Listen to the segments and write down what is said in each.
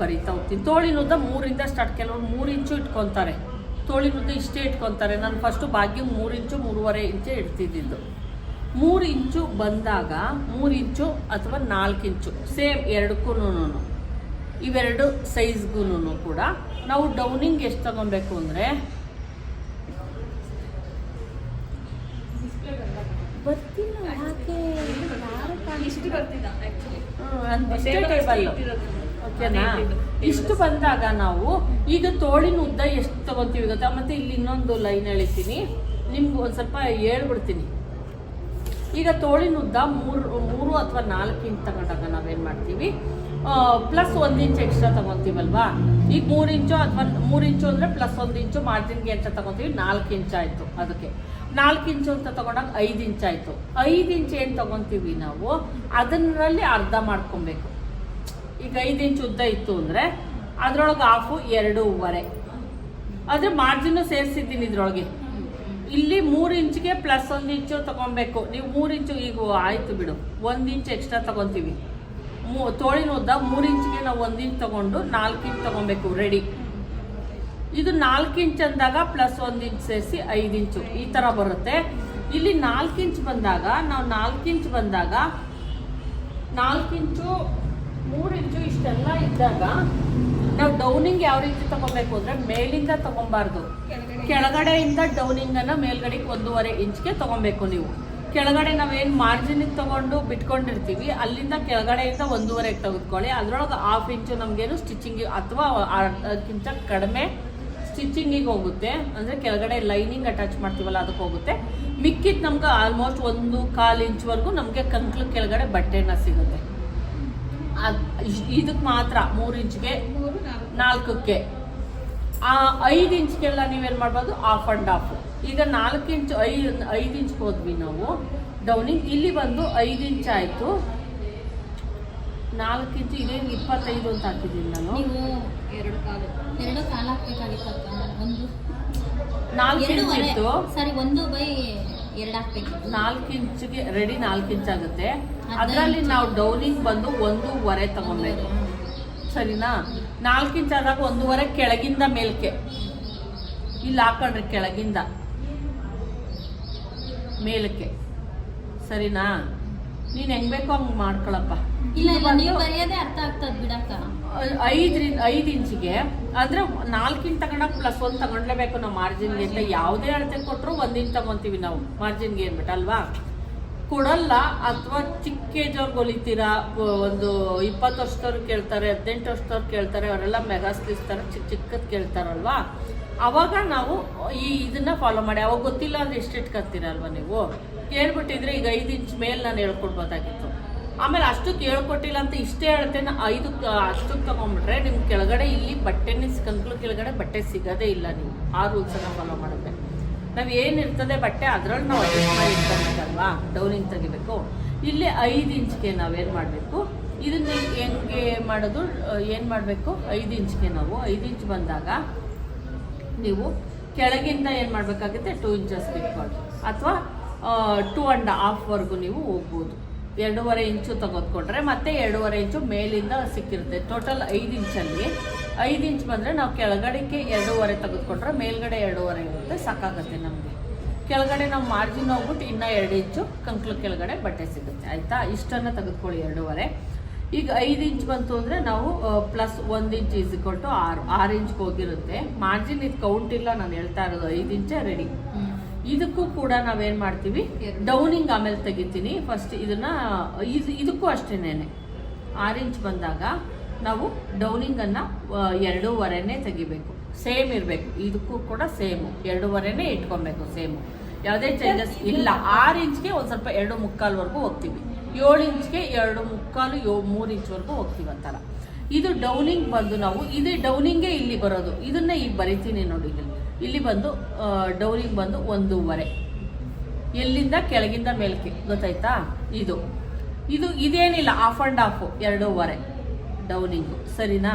ಬರೀತಾ ಹೋಗ್ತೀನಿ. ತೋಳಿನುದ್ದ ಮೂರಿಂದ ಸ್ಟಾರ್ಟ್ ಕೆಲವರು ಮೂರು ಇಂಚು ಇಟ್ಕೊತಾರೆ. ತೋಳಿನುದ್ದ ಇಷ್ಟೇ ಇಟ್ಕೊತಾರೆ. ನಾನು ಫಸ್ಟು ಭಾಗ್ಯ ಮೂರು ಇಂಚು ಮೂರುವರೆ ಇಂಚು ಇಡ್ತಿದ್ದಿದ್ದು. ಮೂರು ಇಂಚು ಬಂದಾಗ ಮೂರು ಇಂಚು ಅಥವಾ ನಾಲ್ಕು ಇಂಚು ಸೇಮ್ ಎರಡಕ್ಕೂ ಇವೆರಡು ಸೈಜ್ಗೂ ಕೂಡ. ನಾವು ಡೌನಿಂಗ್ ಎಷ್ಟು ತಗೊಬೇಕು ಅಂದರೆ ಬರ್ತಿಲ್ಲ ಓಕೆನಾ? ಇಷ್ಟು ಬಂದಾಗ ನಾವು ಈಗ ತೋಳಿನ ಉದ್ದ ಎಷ್ಟು ತಗೋತೀವಿ ಗೊತ್ತಾ? ಮತ್ತೆ ಇಲ್ಲಿ ಇನ್ನೊಂದು ಲೈನ್ ಎಳಿತೀನಿ. ನಿಮ್ಗೆ ಒಂದು ಸ್ವಲ್ಪ ಹೇಳ್ಬಿಡ್ತೀನಿ. ಈಗ ತೋಳಿನ ಉದ್ದ ಮೂರು ಮೂರು ಅಥವಾ ನಾಲ್ಕು ಇಂಚ್ ತಗೊಂಡಾಗ ನಾವೇನು ಮಾಡ್ತೀವಿ? ಪ್ಲಸ್ ಒಂದು ಇಂಚ್ ಎಕ್ಸ್ಟ್ರಾ ತಗೊತೀವಲ್ವಾ? ಈಗ ಮೂರು ಇಂಚು ಅಥವಾ ಮೂರು ಇಂಚು ಅಂದರೆ ಪ್ಲಸ್ ಒಂದು ಇಂಚು ಮಾರ್ಜಿನ್ಗೆ ಅಂತ ತಗೊತೀವಿ. ನಾಲ್ಕು ಇಂಚ್ ಆಯಿತು ಅದಕ್ಕೆ. ನಾಲ್ಕು ಇಂಚು ಅಂತ ತಗೊಂಡಾಗ ಐದು ಇಂಚ್ ಆಯಿತು. ಐದು ಇಂಚ್ ಏನು ತಗೊತೀವಿ ನಾವು? ಅದನ್ನಲ್ಲಿ ಅರ್ಧ ಮಾಡ್ಕೊಬೇಕು. ಈಗ ಐದು ಇಂಚ್ ಉದ್ದ ಇತ್ತು ಅಂದರೆ ಅದರೊಳಗೆ ಹಾಫು ಎರಡೂವರೆ. ಆದರೆ ಮಾರ್ಜಿನ್ನು ಸೇರಿಸಿದ್ದೀನಿ ಇದ್ರೊಳಗೆ. ಇಲ್ಲಿ ಮೂರು ಇಂಚ್ಗೆ ಪ್ಲಸ್ ಒಂದು ಇಂಚು ತಗೊಬೇಕು ನೀವು ಮೂರು ಇಂಚು ಈಗ ಆಯ್ತು ಬಿಡು. ಒಂದು ಇಂಚ್ ಎಕ್ಸ್ಟ್ರಾ ತೊಗೊತೀವಿ ಮೂ ತೋಳಿನ ಉದ್ದ ಮೂರು ಇಂಚ್ಗೆ ನಾವು ಒಂದು ಇಂಚ್ ತಗೊಂಡು ನಾಲ್ಕು ಇಂಚ್ ತಗೊಬೇಕು ರೆಡಿ ಇದು ನಾಲ್ಕು ಇಂಚ್ ಅಂದಾಗ ಪ್ಲಸ್ ಒಂದು ಇಂಚ್ ಸೇರಿಸಿ ಐದು ಇಂಚು. ಈ ಥರ ಬರುತ್ತೆ. ಇಲ್ಲಿ ನಾಲ್ಕು ಇಂಚ್ ಬಂದಾಗ, ನಾವು ನಾಲ್ಕು ಇಂಚ್ ಬಂದಾಗ ನಾಲ್ಕು ಇಂಚು ಮೂರು ಇಂಚು ಇಷ್ಟೆಲ್ಲ ಇದ್ದಾಗ ನಾವು ಡೌನಿಂಗ್ ಯಾವ ರೀತಿ ತಗೋಬೇಕು ಅಂದ್ರೆ ಮೇಲಿಂದ ತಗೊಬಾರ್ದು. ಕೆಳಗಡೆಯಿಂದ ಡೌನಿಂಗ್ ಅನ್ನ ಮೇಲ್ಗಡೆಗೆ ಒಂದೂವರೆ ಇಂಚ್ಗೆ ತಗೊಬೇಕು ನೀವು. ಕೆಳಗಡೆ ನಾವೇನು ಮಾರ್ಜಿನ್ ತಗೊಂಡು ಬಿಟ್ಕೊಂಡಿರ್ತೀವಿ ಅಲ್ಲಿಂದ ಕೆಳಗಡೆಯಿಂದ ಒಂದೂವರೆಗೆ ತೆಗೆದುಕೊಳ್ಳಿ. ಅದರೊಳಗೆ ಹಾಫ್ ಇಂಚು ನಮಗೇನು ಸ್ಟಿಚಿಂಗ್ ಅಥವಾ ಅದಕ್ಕಿಂತ ಕಡಿಮೆ ಸ್ಟಿಚಿಂಗಿಗೆ ಹೋಗುತ್ತೆ. ಅಂದರೆ ಕೆಳಗಡೆ ಲೈನಿಂಗ್ ಅಟ್ಯಾಚ್ ಮಾಡ್ತೀವಲ್ಲ ಅದಕ್ಕೆ ಹೋಗುತ್ತೆ. ಮಿಕ್ಕಿದ್ದು ನಮ್ಗೆ ಆಲ್ಮೋಸ್ಟ್ ಒಂದು ಕಾಲು ಇಂಚ್ವರೆಗೂ ನಮಗೆ ಕಂಕ್ಲು ಕೆಳಗಡೆ ಬಟ್ಟೆನ ಸಿಗುತ್ತೆ. ಇದಕ್ಕೆ ಮಾತ್ರ ಮೂರು ಇಂಚ್ಗೆ ನಾಲ್ಕಕ್ಕೆ. ಆ ಐದು ಇಂಚ್ಗೆಲ್ಲ ನೀವೇನು ಮಾಡ್ಬೋದು? ಆಫ್ ಆ್ಯಂಡ್ ಆಫ್ ಈಗ ನಾಲ್ಕು ಇಂಚ್ ಐದು ಐದು ಇಂಚ್ ಹೋದ್ವಿ ನಾವು. ಡೌನಿಂಗ್ ಇಲ್ಲಿ ಬಂದು ಐದು ಇಂಚ್ ಆಯಿತು. ನಾಲ್ಕು ಇಂಚು ಇದೇನು ಇಪ್ಪತ್ತೈದು ಅಂತ ಹಾಕಿದ್ದೀನಿ ನಾನು. ನೀವು ಎರಡು ಕಾಲು ಎರಡು ಕಾಲ ಹಾಕ್ಬೇಕಾಗಿತ್ತಕ್ಕ ಒಂದು. ನಾಲ್ಕು ಇಂಚ್ ಇತ್ತು. ಸರಿ ಒಂದು ಬೈ ಎರಡು ನಾಲ್ಕು ಇಂಚ್ಗೆ ರೆಡಿ ನಾಲ್ಕು ಇಂಚ್ ಆಗುತ್ತೆ. ಅದರಲ್ಲಿ ನಾವು ಡೌನಿಂಗ್ ಬಂದು ಒಂದೂವರೆ ತಗೊಬೇಕು. ಸರಿನಾ? ನಾಲ್ಕು ಇಂಚ್ ಆದಾಗ ಒಂದೂವರೆ ಕೆಳಗಿಂದ ಮೇಲ್ಕೆ. ಇಲ್ಲಿ ಹಾಕೊಂಡ್ರಿ ಕೆಳಗಿಂದ ಮೇಲಕ್ಕೆ. ಸರಿನಾ? ನೀನು ಹೆಂಗ್ ಬೇಕೋ ಹಂಗೆ ಮಾಡ್ಕೊಳಪ್ಪ. ಇಲ್ಲ ಇಲ್ಲ ನೀವು ಬರೆಯೋದೇ ಅರ್ಥ ಆಗ್ತದ ಬಿಡಕ್ಕ. ಐದರಿಂದ ಐದು ಇಂಚಿಗೆ. ಅಂದ್ರೆ ನಾಲ್ಕು ತಗೊಂಡಾಗ ಪ್ಲಸ್ ಒಂದು ತಗೊಂಡ್ಲೇಬೇಕು ನಾವು ಮಾರ್ಜಿನ್ಗೆ ಅಂತ ಯಾವುದೇ ಅಳತೆ ಕೊಟ್ಟರು ಒಂದು ಇಂಚ್ ತಗೊಂತೀವಿ ನಾವು ಮಾರ್ಜಿನ್ಗೆ ಏನ್ಬಿಟ್ಟು ಅಲ್ವಾ? ಕೊಡಲ್ಲ ಅಥವಾ ಚಿಕ್ಕ ಏಜ್ ಅವ್ರಿಗೆ ಹೊಲಿತೀರಾ ಒಂದು ಇಪ್ಪತ್ತು ವರ್ಷದವ್ರು ಕೇಳ್ತಾರೆ, ಹದಿನೆಂಟು ವರ್ಷದವ್ರು ಕೇಳ್ತಾರೆ, ಅವರೆಲ್ಲ ಮೆಗಾ ಸ್ಲಿಸ್ತಾರೆ ಚಿಕ್ಕ ಚಿಕ್ಕದ್ ಕೇಳ್ತಾರಲ್ವಾ? ಅವಾಗ ನಾವು ಈ ಇದನ್ನ ಫಾಲೋ ಮಾಡಿ. ಅವಾಗ ಗೊತ್ತಿಲ್ಲ ಅಂದ್ರೆ ಎಷ್ಟು ಇಟ್ಕೊತೀರಲ್ವಾ ನೀವು? ಕೇಳ್ಬಿಟ್ಟಿದ್ರೆ ಈಗ ಐದು ಇಂಚ್ ಮೇಲೆ ನಾನು ಹೇಳ್ಕೊಡ್ಬೋದಾಗಿತ್ತು. ಆಮೇಲೆ ಅಷ್ಟಕ್ಕೆ ಹೇಳ್ಕೊಟ್ಟಿಲ್ಲ ಅಂತ ಇಷ್ಟೇ ಹೇಳ್ತೇನೆ. ಐದು ಅಷ್ಟಕ್ಕೆ ತಗೊಂಡ್ಬಿಟ್ರೆ ನಿಮ್ಗೆ ಕೆಳಗಡೆ ಇಲ್ಲಿ ಬಟ್ಟೆನೇ ಕಂಕ್ಳು ಕೆಳಗಡೆ ಬಟ್ಟೆ ಸಿಗೋದೇ ಇಲ್ಲ ನೀವು. ಆ ರೂಲ್ಸನ್ನು ಫಾಲೋ ಮಾಡುತ್ತೆ. ನಾವು ಏನಿರ್ತದೆ ಬಟ್ಟೆ ಅದರಲ್ಲಿ ನಾವು ಅಡ್ಜಸ್ಟ್ ಮಾಡಿ ಇಟ್ಕೊಬೇಕಲ್ವಾ ಡೌನಿಂಗ್ ತೆಗಿಬೇಕು. ಇಲ್ಲಿ ಐದು ಇಂಚ್ಗೆ ನಾವೇನು ಮಾಡಬೇಕು? ಇದನ್ನ ಹೆಂಗೆ ಮಾಡೋದು? ಏನು ಮಾಡಬೇಕು? ಐದು ಇಂಚ್ಗೆ ನಾವು. ಐದು ಇಂಚ್ ಬಂದಾಗ ನೀವು ಕೆಳಗಿಂದ ಏನು ಮಾಡಬೇಕಾಗುತ್ತೆ? ಟೂ ಇಂಚಸ್ ಬಿಟ್ಕೊಂಡು ಅಥವಾ ಟೂ ಆ್ಯಂಡ್ ಹಾಫ್ವರೆಗೂ ನೀವು ಹೋಗ್ಬೋದು. ಎರಡೂವರೆ ಇಂಚು ತೆಗೆದುಕೊಂಡ್ರೆ ಮತ್ತೆ ಎರಡೂವರೆ ಇಂಚು ಮೇಲಿಂದ ಸಿಕ್ಕಿರುತ್ತೆ. ಟೋಟಲ್ ಐದು ಇಂಚಲ್ಲಿ. ಐದು ಇಂಚ್ ಬಂದರೆ ನಾವು ಕೆಳಗಡೆಗೆ ಎರಡೂವರೆ ತೆಗೆದುಕೊಂಡ್ರೆ ಮೇಲ್ಗಡೆ ಎರಡೂವರೆ ಇರುತ್ತೆ. ಸಾಕಾಗುತ್ತೆ ನಮಗೆ. ಕೆಳಗಡೆ ನಾವು ಮಾರ್ಜಿನ್ ಹೋಗ್ಬಿಟ್ಟು ಇನ್ನೂ ಎರಡು ಇಂಚು ಕಂಕ್ಳು ಕೆಳಗಡೆ ಬಟ್ಟೆ ಸಿಗುತ್ತೆ. ಆಯಿತಾ? ಇಷ್ಟನ್ನು ತೆಗೆದುಕೊಳ್ಳಿ ಎರಡೂವರೆ. ಈಗ ಐದು ಇಂಚ್ ಬಂತು ಅಂದರೆ ನಾವು ಪ್ಲಸ್ ಒಂದು ಇಂಚ್ ಈಸ್ ಆರು. ಆರು ಇಂಚ್ಗೆ ಹೋಗಿರುತ್ತೆ. ಮಾರ್ಜಿನ್ ಇದು ಕೌಂಟ್ ಇಲ್ಲ. ನಾನು ಹೇಳ್ತಾ ಇರೋದು ಐದು ಇಂಚೇ ರೆಡಿ ಇದಕ್ಕೂ ಕೂಡ ನಾವೇನು ಮಾಡ್ತೀವಿ? ಡೌನಿಂಗ್ ಆಮೇಲೆ ತೆಗಿತೀನಿ. ಫಸ್ಟ್ ಇದನ್ನ ಇದು ಇದಕ್ಕೂ ಅಷ್ಟೇನೆ ಆರೆಂಜ್ ಇಂಚ್ ಬಂದಾಗ ನಾವು ಡೌನಿಂಗನ್ನು ಎರಡೂವರೆನೇ ತೆಗಿಬೇಕು. ಸೇಮ್ ಇರಬೇಕು. ಇದಕ್ಕೂ ಕೂಡ ಸೇಮು ಎರಡೂವರೆನೇ ಇಟ್ಕೊಬೇಕು ಸೇಮು ಯಾವುದೇ ಚೇಂಜಸ್ ಇಲ್ಲ. ಆರು ಇಂಚ್ಗೆ ಒಂದು ಸ್ವಲ್ಪ ಎರಡು ಮುಕ್ಕಾಲ್ವರೆಗೂ ಹೋಗ್ತೀವಿ. ಏಳು ಇಂಚ್ಗೆ ಎರಡು ಮುಕ್ಕಾಲು ಯೋ ಮೂರು ಇಂಚ್ವರೆಗೂ ಹೋಗ್ತೀವಿ ಅಂತಾರ. ಇದು ಡೌನಿಂಗ್ ಬಂದು ನಾವು ಇದು ಡೌನಿಂಗೇ ಇಲ್ಲಿ ಬರೋದು. ಇದನ್ನ ಈಗ ಬರಿತೀನಿ ನೋಡಿ ಇಲ್ಲಿ. ಇಲ್ಲಿ ಬಂದು ಡೌನಿಂಗ್ ಬಂದು ಒಂದೂವರೆ. ಎಲ್ಲಿಂದ ಕೆಳಗಿಂದ ಮೇಲಕ್ಕೆ, ಗೊತ್ತಾಯ್ತಾ? ಇದು. ಇದು ಇದೇನಿಲ್ಲ ಆಫ್ ಆ್ಯಂಡ್ ಆಫು ಎರಡೂವರೆ ಡೌನಿಂಗು ಸರಿನಾ?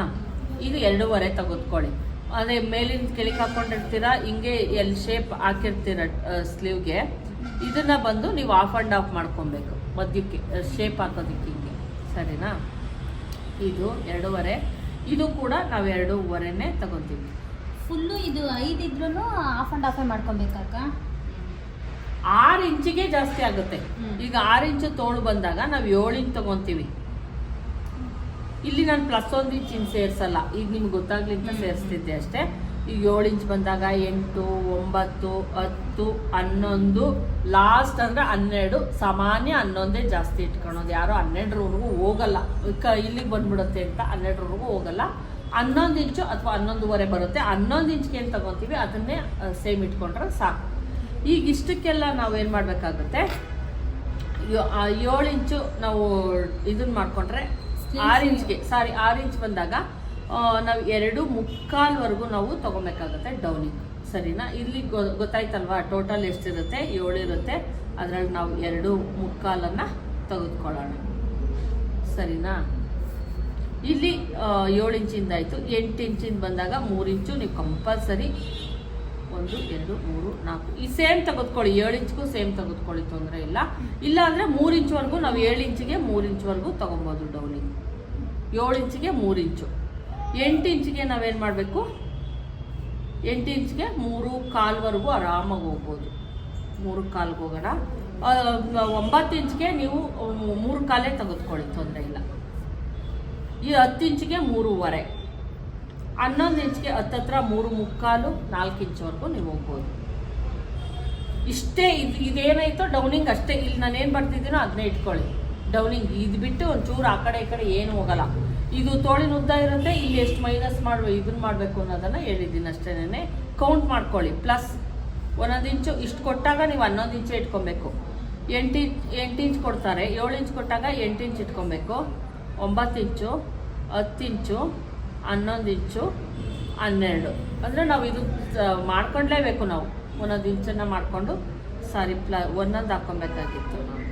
ಇದು ಎರಡೂವರೆ ತೆಗೆದುಕೊಳ್ಳಿ. ಅದೇ ಮೇಲಿಂದ ಕೆಳಗೆ ಹಾಕೊಂಡಿರ್ತೀರಾ, ಹಿಂಗೆ ಎಲ್ ಶೇಪ್ ಹಾಕಿರ್ತೀರ ಸ್ಲೀವ್ಗೆ ಇದನ್ನ ಬಂದು ನೀವು ಆಫ್ ಆ್ಯಂಡ್ ಆಫ್ ಮಾಡ್ಕೊಬೇಕು, ಮಧ್ಯಕ್ಕೆ ಶೇಪ್ ಹಾಕೋದಕ್ಕೆ ಹಿಂಗೆ. ಸರಿನಾ? ಇದು ಎರಡೂವರೆ. ಇದು ಕೂಡ ನಾವು ಎರಡೂವರೆನೇ ತಗೊತೀವಿ ಫುಲ್ಲು ಇದು ಐದು ಇದ್ರೂ ಆಫ್ ಆ್ಯಂಡ್ ಆಫೇ ಮಾಡ್ಕೊಬೇಕಾಕ ಆರು ಇಂಚಿಗೆ ಜಾಸ್ತಿ ಆಗುತ್ತೆ. ಈಗ ಆರು ಇಂಚು ತೋಳು ಬಂದಾಗ ನಾವು ಏಳು ಇಂಚ್ ತಗೊಂತೀವಿ. ಇಲ್ಲಿ ನಾನು ಪ್ಲಸ್ ಒಂದು ಇಂಚ್ ಸೇರಿಸಲ್ಲ ಸೇರ್ಸಲ್ಲ. ಈಗ ನಿಮ್ಗೆ ಗೊತ್ತಾಗ್ಲಿ ಅಂತ ಹ್ಮ್. ಸೇರಿಸ್ತಿದ್ದೆ ಅಷ್ಟೇ. ಈಗ ಏಳು ಇಂಚ್ ಬಂದಾಗ ಎಂಟು ಒಂಬತ್ತು ಹತ್ತು ಹನ್ನೊಂದು ಲಾಸ್ಟ್ ಅಂದ್ರೆ ಹನ್ನೆರಡು ಸಾಮಾನ್ಯ ಹನ್ನೊಂದೇ ಜಾಸ್ತಿ ಇಟ್ಕೊಳೋದು ಯಾರು ಹನ್ನೆರಡರವರೆಗೂ ಹೋಗಲ್ಲ. ಇಲ್ಲಿಗೆ ಬಂದ್ಬಿಡುತ್ತೆ ಅಂತ ಹನ್ನೆರಡರವರೆಗೂ ಹೋಗಲ್ಲ. ಹನ್ನೊಂದು ಇಂಚು ಅಥವಾ ಹನ್ನೊಂದುವರೆ ಬರುತ್ತೆ. ಹನ್ನೊಂದು ಇಂಚ್ಗೆ ಏನು ತಗೊತೀವಿ? ಅದನ್ನೇ ಸೇಮ್ ಇಟ್ಕೊಂಡ್ರೆ ಸಾಕು. ಈಗ ಇಷ್ಟಕ್ಕೆಲ್ಲ ನಾವೇನು ಮಾಡಬೇಕಾಗುತ್ತೆ? ಏಳು ಇಂಚು ನಾವು ಇದನ್ನ ಮಾಡ್ಕೊಂಡ್ರೆ ಆರು ಇಂಚ್ಗೆ ಸಾರಿ ಆರು ಇಂಚ್ ಬಂದಾಗ ನಾವು ಎರಡು ಮುಕ್ಕಾಲ್ವರೆಗೂ ನಾವು ತಗೊಬೇಕಾಗುತ್ತೆ ಡೌನಿಂಗ್. ಸರಿನಾ? ಇಲ್ಲಿ ಗೊ- ಗೊತ್ತಾಯ್ತಲ್ವಾ? ಟೋಟಲ್ ಎಷ್ಟಿರುತ್ತೆ? ಏಳು ಇರುತ್ತೆ. ಅದರಲ್ಲಿ ನಾವು ಎರಡು ಮುಕ್ಕಾಲನ್ನು ತೆಗೆದುಕೊಳ್ಳೋಣ. ಸರಿನಾ? ಇಲ್ಲಿ ಏಳು ಇಂಚಿಂದ ಆಯಿತು. ಎಂಟು ಇಂಚಿಂದ ಬಂದಾಗ ಮೂರು ಇಂಚು. ನೀವು ಕಂಪಲ್ಸರಿ ಒಂದು, ಎರಡು, ಮೂರು, ನಾಲ್ಕು. ಈ ಸೇಮ್ ತೆಗೆದುಕೊಳ್ಳಿ. ಏಳು ಇಂಚ್ಗೂ ಸೇಮ್ ತೆಗೆದುಕೊಳ್ಳಿ, ತೊಂದರೆ ಇಲ್ಲ. ಇಲ್ಲ ಅಂದರೆ ಮೂರು ಇಂಚ್ವರೆಗೂ ನಾವು ಏಳು ಇಂಚಿಗೆ ಮೂರು ಇಂಚ್ವರೆಗೂ ತೊಗೊಬೋದು ಡೌಲಿಂಗ್ ಏಳು ಇಂಚಿಗೆ ಮೂರು ಇಂಚು. ಎಂಟು ಇಂಚಿಗೆ ನಾವೇನು ಮಾಡಬೇಕು? ಎಂಟು ಇಂಚ್ಗೆ ಮೂರು ಕಾಲ್ವರೆಗೂ ಆರಾಮಾಗಿ ಹೋಗ್ಬೋದು. ಮೂರು ಕಾಲ್ಗೆ ಹೋಗೋಣ. ಒಂಬತ್ತು ಇಂಚ್ಗೆ ನೀವು ಮೂರು ಕಾಲೇ ತೆಗೆದುಕೊಳ್ಳಿ. ತೊಂದರೆ ಇಲ್ಲ. ಈ ಹತ್ತು ಇಂಚಿಗೆ ಮೂರುವರೆ. ಹನ್ನೊಂದು ಇಂಚಿಗೆ ಹತ್ತತ್ರ ಮೂರು ಮುಕ್ಕಾಲು ನಾಲ್ಕು ಇಂಚ್ವರೆಗೂ ನೀವು ಹೋಗ್ಬೋದು. ಇಷ್ಟೇ ಇದು ಇದೇನಾಯ್ತೋ ಡೌನಿಂಗ್ ಅಷ್ಟೇ. ಇಲ್ಲಿ ನಾನು ಏನು ಬರ್ತಿದ್ದೀನೋ ಅದನ್ನೇ ಇಟ್ಕೊಳ್ಳಿ. ಡೌನಿಂಗ್ ಇದು ಬಿಟ್ಟು ಒಂಚೂರು ಆ ಕಡೆ ಈ ಕಡೆ ಏನು ಹೋಗಲ್ಲ. ಇದು ತೋಳಿನ ಉದ್ದ ಇರುತ್ತೆ, ಇಲ್ಲಿ ಎಷ್ಟು ಮೈನಸ್ ಮಾಡುವ ಇದನ್ನ ಮಾಡಬೇಕು ಅನ್ನೋದನ್ನು ಹೇಳಿದ್ದೀನಿ ಅಷ್ಟೇನೆ. ಕೌಂಟ್ ಮಾಡ್ಕೊಳ್ಳಿ. ಪ್ಲಸ್ ಒಂದೊಂದು ಇಂಚು ಇಷ್ಟು ಕೊಟ್ಟಾಗ ನೀವು ಹನ್ನೊಂದು ಇಂಚು ಇಟ್ಕೊಬೇಕು. ಎಂಟು ಇಂಚ್ ಎಂಟು ಇಂಚ್ ಕೊಡ್ತಾರೆ. ಏಳು ಇಂಚ್ ಕೊಟ್ಟಾಗ ಎಂಟು ಇಂಚ್ ಇಟ್ಕೊಬೇಕು. ಒಂಬತ್ತು ಇಂಚು. ಹತ್ತು ಇಂಚು ಹನ್ನೊಂದು ಇಂಚು ಹನ್ನೆರಡು. ಅಂದರೆ ನಾವು ಇದು ಮಾಡ್ಕೊಂಡ್ಲೇಬೇಕು ನಾವು. ಒಂದೊಂದು ಇಂಚನ್ನು ಮಾಡಿಕೊಂಡು ಸಾರಿ ಪ್ಲ, ಒಂದೊಂದು ಹಾಕ್ಕೊಬೇಕಾಗಿತ್ತು ನಾವು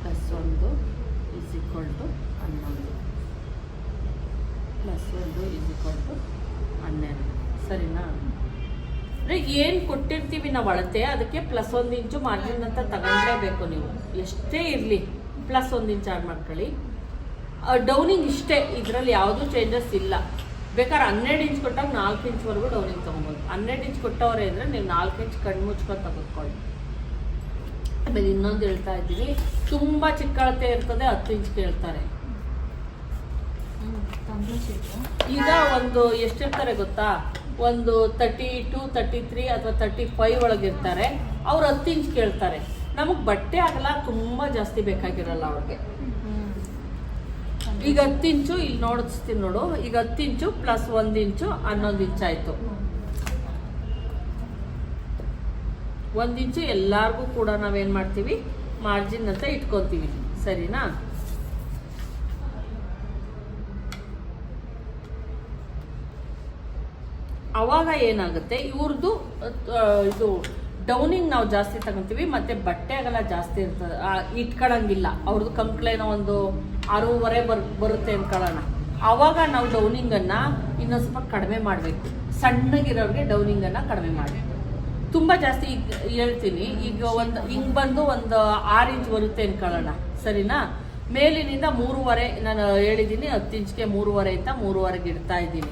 ಪ್ಲಸ್ ಒಂದು ಇಸ್ ಈಕ್ವಲ್ ಟು ಹನ್ನೊಂದು. ಪ್ಲಸ್ ಒಂದು ಇಸ್ ಈಕ್ವಲ್ ಟು ಹನ್ನೆರಡು. ಸರಿನಾ? ಅಂದರೆ ಏನು ಕೊಟ್ಟಿರ್ತೀವಿ ನಾವು ಅಳತೆ ಅದಕ್ಕೆ ಪ್ಲಸ್ ಒಂದು ಇಂಚು ಮಾರ್ಜಿನ್ ಅಂತ ತಗೊಂಡೇಬೇಕು ನೀವು. ಎಷ್ಟೇ ಇರಲಿ ಪ್ಲಸ್ ಒಂದು ಇಂಚ್ ಆಡ್ ಮಾಡ್ಕೊಳ್ಳಿ. ಡೌನಿಂಗ್ ಇಷ್ಟೇ ಇದರಲ್ಲಿ ಯಾವುದೂ ಚೇಂಜಸ್ ಇಲ್ಲ. ಬೇಕಾದ್ರೆ ಹನ್ನೆರಡು ಇಂಚ್ ಕೊಟ್ಟಾಗ ನಾಲ್ಕು ಇಂಚ್ವರೆಗೂ ಡೌನಿಂಗ್ ತೊಗೊಬೋದು. ಹನ್ನೆರಡು ಇಂಚ್ ಕೊಟ್ಟವ್ರೆ ಅಂದರೆ ನೀವು ನಾಲ್ಕು ಇಂಚ್ ಕಣ್ಣು ಮುಚ್ಕೊಂಡು ತೆಗೆದುಕೊಳ್ಳಿ ಆಮೇಲೆ ಇನ್ನೊಂದು ಹೇಳ್ತಾ ಇದ್ದೀನಿ ತುಂಬ ಚಿಕ್ಕ ಅಳತೆ ಇರ್ತದೆ ಹತ್ತು ಇಂಚ್ ಕೇಳ್ತಾರೆ. ಈಗ ಒಂದು ಎಷ್ಟಿರ್ತಾರೆ ಗೊತ್ತಾ? ಒಂದು ತರ್ಟಿ ಟು ತರ್ಟಿ ತ್ರೀ ಅಥವಾ ತರ್ಟಿ ಫೈವ್ ಒಳಗಿರ್ತಾರೆ. ಅವ್ರು ಹತ್ತು ಇಂಚ್ ಕೇಳ್ತಾರೆ. ನಮಗೆ ಬಟ್ಟೆ ಆಗಲ್ಲ ತುಂಬ ಜಾಸ್ತಿ ಬೇಕಾಗಿರಲ್ಲ ಅವ್ರಿಗೆ. ಈಗ ಹತ್ತು ಇಂಚು ಇಲ್ಲಿ ನೋಡಿಸ್ತೀನಿ ನೋಡು. ಈಗ ಹತ್ತು ಇಂಚು ಪ್ಲಸ್ ಒಂದು ಇಂಚು ಹನ್ನೊಂದು ಇಂಚ್ ಆಯಿತು. ಒಂದು ಇಂಚು ಎಲ್ಲಾರ್ಗೂ ಕೂಡ ನಾವೇನು ಮಾಡ್ತೀವಿ? ಮಾರ್ಜಿನ್ ಅಂತ ಇಟ್ಕೊತೀವಿ. ಸರಿನಾ? ಅವಾಗ ಏನಾಗುತ್ತೆ ಇವ್ರದ್ದು ಇದು ಡೌನಿಂಗ್ ನಾವು ಜಾಸ್ತಿ ತಗೊಂತೀವಿ, ಮತ್ತೆ ಬಟ್ಟೆ ಅಗಲ ಜಾಸ್ತಿ ಇರ್ತದೆ ಇಟ್ಕೊಳ್ಳಂಗಿಲ್ಲ ಅವ್ರದ್ದು ಕಂಪ್ಲೇನ ಒಂದು ಆರೂವರೆ ಬರ್, ಬರುತ್ತೆ ಅಂದ್ಕೊಳ್ಳೋಣ ಅವಾಗ ನಾವು ಡೌನಿಂಗನ್ನು ಇನ್ನೊಂದು ಸ್ವಲ್ಪ ಕಡಿಮೆ ಮಾಡಬೇಕು. ಸಣ್ಣಗಿರೋರಿಗೆ ಡೌನಿಂಗನ್ನು ಕಡಿಮೆ ಮಾಡಬೇಕು. ತುಂಬ ಜಾಸ್ತಿ ಹೇಳ್ತೀನಿ, ಈಗ ಒಂದು, ಹಿಂಗೆ ಬಂದು ಒಂದು ಆರು ಇಂಚ್ ಬರುತ್ತೆ ಅನ್ಕೊಳ್ಳೋಣ. ಸರಿನಾ? ಮೇಲಿನಿಂದ ಮೂರುವರೆ, ನಾನು ಹೇಳಿದ್ದೀನಿ ಹತ್ತು ಇಂಚ್ಗೆ ಮೂರುವರೆ ಅಂತ ಮೂರುವರೆಗೆ ಇಡ್ತಾ ಇದ್ದೀನಿ.